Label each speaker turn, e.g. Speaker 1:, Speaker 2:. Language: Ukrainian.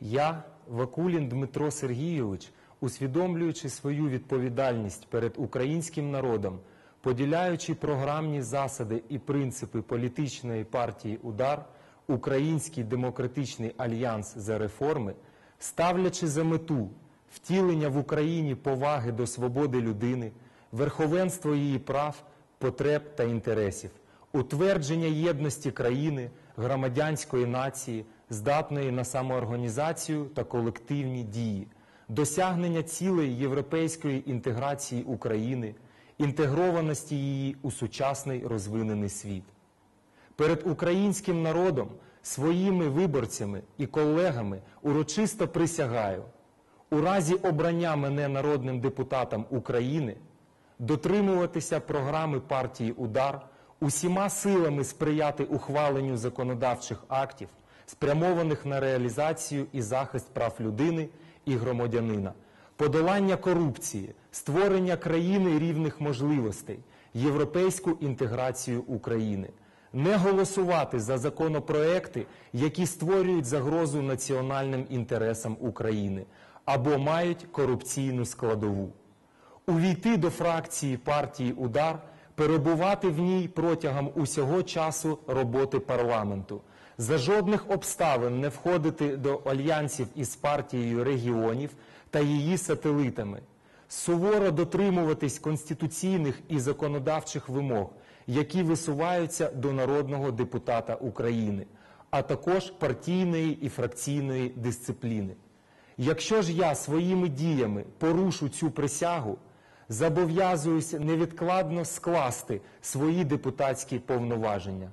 Speaker 1: Я, Вакулін Дмитро Сергійович, усвідомлюючи свою відповідальність перед українським народом, поділяючи програмні засади і принципи політичної партії Удар, Український демократичний альянс за реформи, ставлячи за мету втілення в Україні поваги до свободи людини, верховенство її прав, потреб та інтересів, утвердження єдності країни, громадянської нації, здатної на самоорганізацію та колективні дії, досягнення цілей європейської інтеграції України, інтегрованості її у сучасний розвинений світ. Перед українським народом, своїми виборцями і колегами урочисто присягаю у разі обрання мене народним депутатом України дотримуватися програми партії Удар, усіма силами сприяти ухваленню законодавчих актів, спрямованих на реалізацію і захист прав людини і громадянина, подолання корупції, створення країни рівних можливостей, європейську інтеграцію України. Не голосувати за законопроекти, які створюють загрозу національним інтересам України або мають корупційну складову увійти до фракції партії Удар, перебувати в ній протягом усього часу роботи парламенту, за жодних обставин не входити до альянсів із партією регіонів та її сателитами, суворо дотримуватись конституційних і законодавчих вимог, які висуваються до народного депутата України, а також партійної і фракційної дисципліни. Якщо ж я своїми діями порушу цю присягу, зобов'язуюся невідкладно скласти свої депутатські повноваження.